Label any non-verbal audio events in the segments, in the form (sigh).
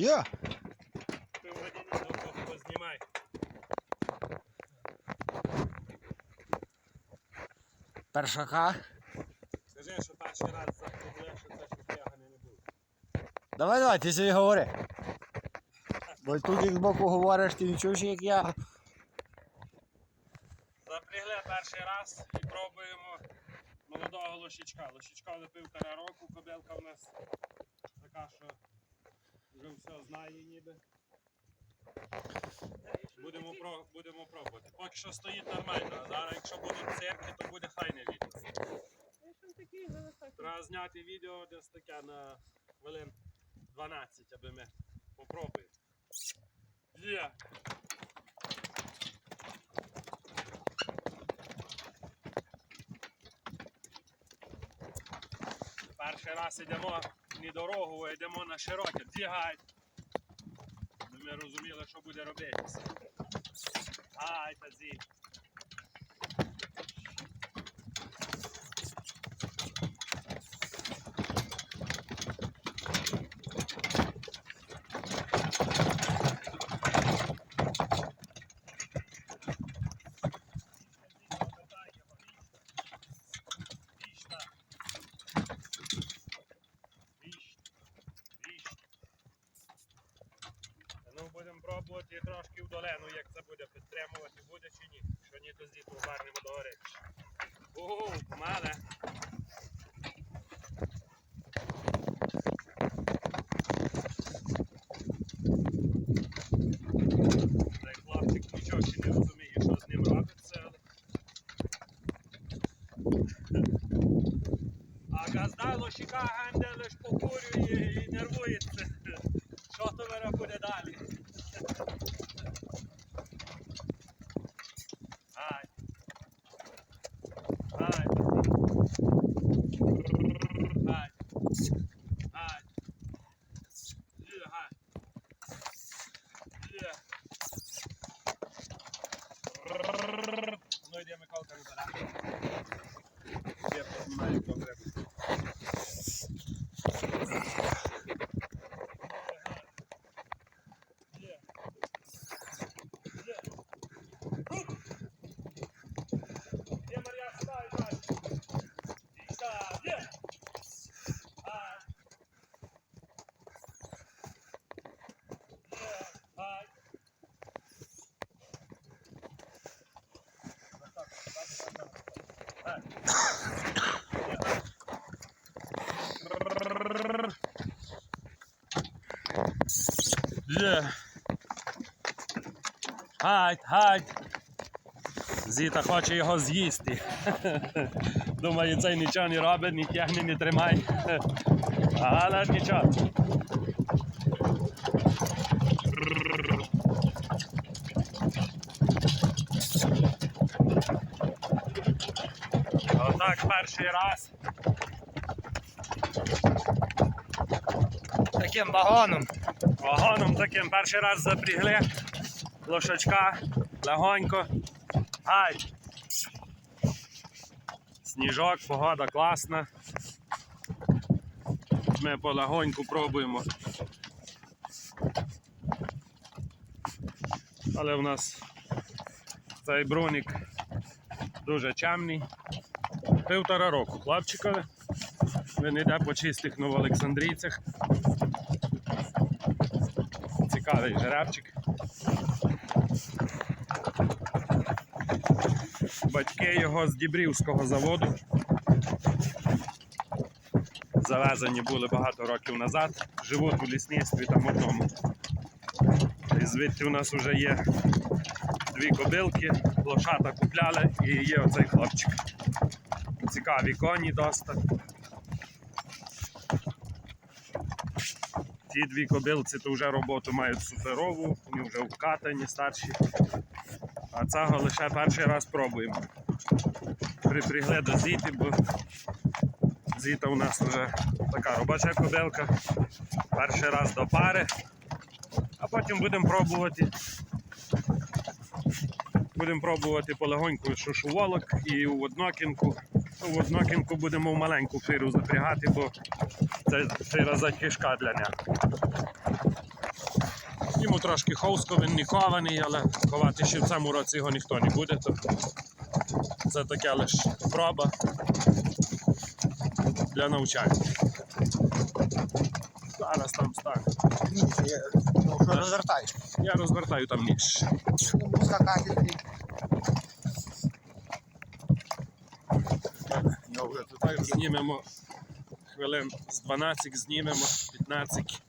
Є. Півгодини довго познімай. Першака. Скажи, що перший раз запробує, що це ще тягане не було. Давай, давай, ти собі говори. Бо тут як збоку говориш, ти не чуєш, як я. Запрягли перший раз і пробуємо молодого лошичка. Лошичка до півтора року, кобилка в нас така, що вже все знає ніби. Будемо, про, будемо пробувати. Поки що стоїть нормально, зараз якщо будуть церкви, то буде файне відео. Треба зняти відео десь таке на хвилин 12, аби ми попробуємо. Є! Перший раз йдемо не дорогу, а йдемо на широке. Дігай. Ми розуміли, що буде робитися. Ай, зі. Пробувати трошки вдалену, як це буде підтримувати, буде чи ні. Що ні, то звідти повернемо до гори. Ого, мене. Цей хлопчик нічого ще не розуміє, що з ним робиться. А газда лошика ганде лиш покурює і нервується. Що то мене буде далі? Ай. Ай. Ай. Ай. Є, гай. Є. Ну йде Миколка вибирати. Я познімаю конкретно. Є. Є. Є, Мар'я, стай, дай. І стай, є. Ай. Є, ай. Ай. Є. Гайд, гайд. Зіта хоче його з'їсти. (laughs) Думає, цей нічого не робить, ні тягне, не тримай. (laughs) Але нічого. Отак перший раз. Таким вагоном. Вагоном таким перший раз запрягли. Лошачка, легонько. Ай! Сніжок, погода класна. Ми полегоньку пробуємо. Але в нас цей бронік дуже чемний. Півтора року хлопчикові. Він йде по чистих новоолександрійцях. Цікавий жеребчик. Батьки його з Дібрівського заводу. Завезені були багато років назад. Живуть у лісництві там одному. І звідти у нас вже є дві кобилки, лошата купляли і є оцей хлопчик. Цікаві коні доста. Ті дві кобилці то вже роботу мають суперову, вони вже вкатані старші. А цього лише перший раз пробуємо. Припрягли до зіти, бо зіта у нас вже така робоча кобилка. Перший раз до пари, а потім будемо пробувати. Будемо пробувати полегоньку шушуволок і у однокінку. В однокінку будемо в маленьку фиру запрягати, бо це фира затяжка для нього. Йому трошки ховсько, він не кований, але ховати ще в цьому році його ніхто не буде. То це таке лише проба для навчання. Зараз там стане. Ні, це я ну, що розвертаєш. Я розвертаю там ніж. Ну, скакати тоді. Я вже тут так знімемо хвилин з 12 знімемо, 15.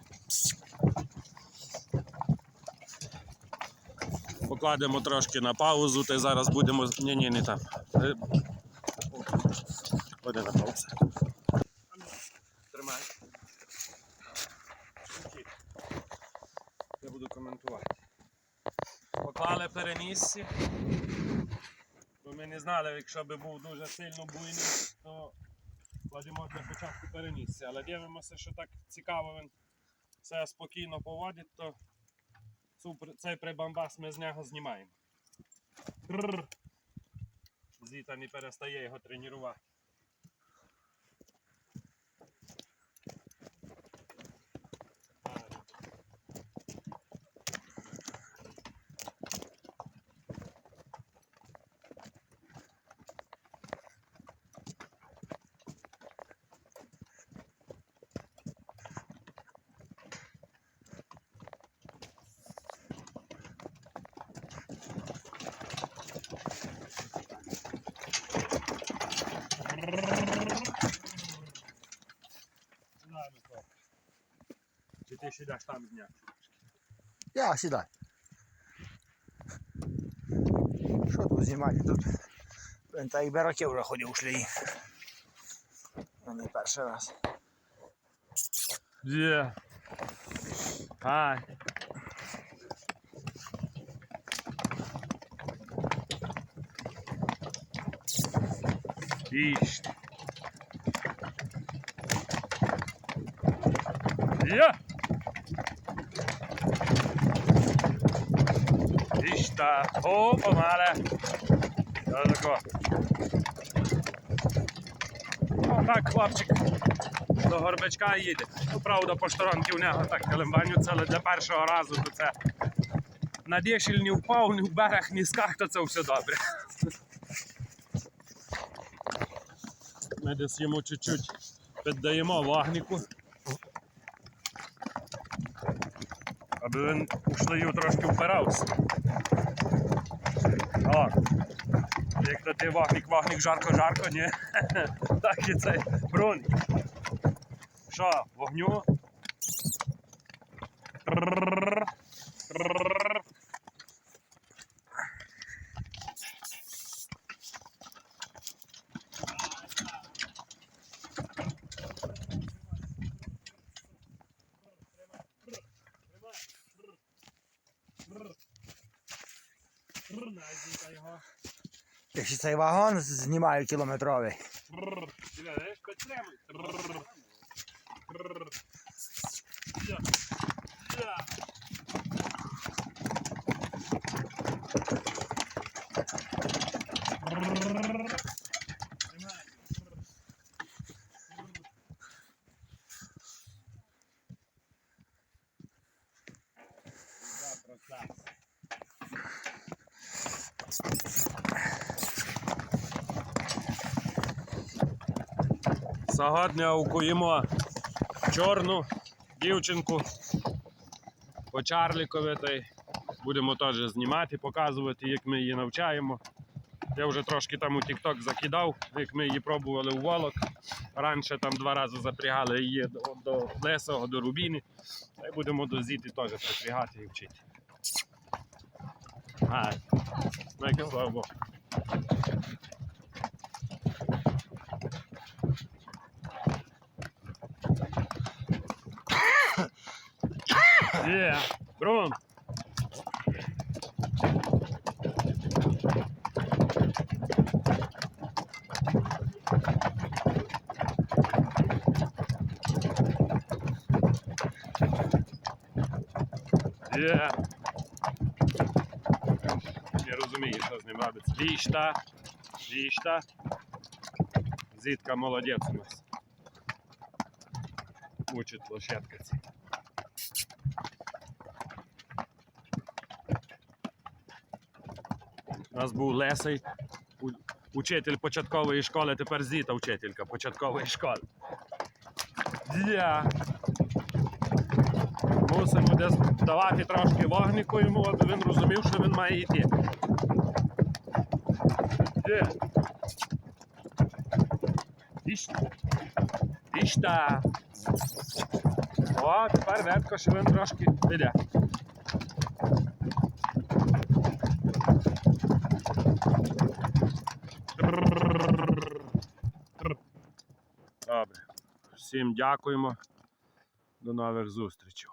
Покладемо трошки на паузу, та зараз будемо. Ні, ні, не там. Е, Ходи на паузу. Тримай. Я буду коментувати. Поклали перенісці. Бо ми не знали, якщо би був дуже сильно буйний, то кладемо для початку перенісся. Але дивимося, що так цікаво він все спокійно поводить, то цей прибамбас ми з нього знімаємо. Зіта не перестає його тренувати. Ти ще йдеш там зняти? Я сідай. Що тут знімати тут? Та якби роки вже ходив у шлії. Не перший раз. Є. Хай. Іш. Є. Іш та. О, помале. Що тако? О, так, хлопчик до горбачка їде. Ну, правда, по шторонки у нього так калимбанються, але для першого разу то це на дешіль не впав, ні в берег, ні скак, то це все добре. Ми десь йому чуть-чуть піддаємо вогнику. Аби він у шлею трошки впирався. О, як на ти вогник, вогник, жарко, жарко, ні? (laughs) Так і цей бронь. Що, вогню? Якщо цей вагон знімаю кілометровий. Укуємо чорну дівчинку по Чарлікові. Будемо теж знімати, показувати, як ми її навчаємо. Я вже трошки там у TikTok закидав, як ми її пробували у волок. Раніше там два рази запрягали її до, до Лесого, до Рубіни. Та й будемо до Зіти теж припрягати і вчити. Ай, ну слава Богу. Є, Брун. Є. Не розумію, що з ним робиться. Вішта. Вішта. Зітка молодець у нас. Учить лошадка ці. Нас був Лесей, у- учитель початкової школи, тепер Зіта вчителька початкової школи. Дя. Мусимо десь давати трошки вогнику йому, аби він розумів, що він має йти. Де? Іш. Іш. О, тепер ветко, що він трошки піде. Добре. Всім дякуємо. До нових зустрічей.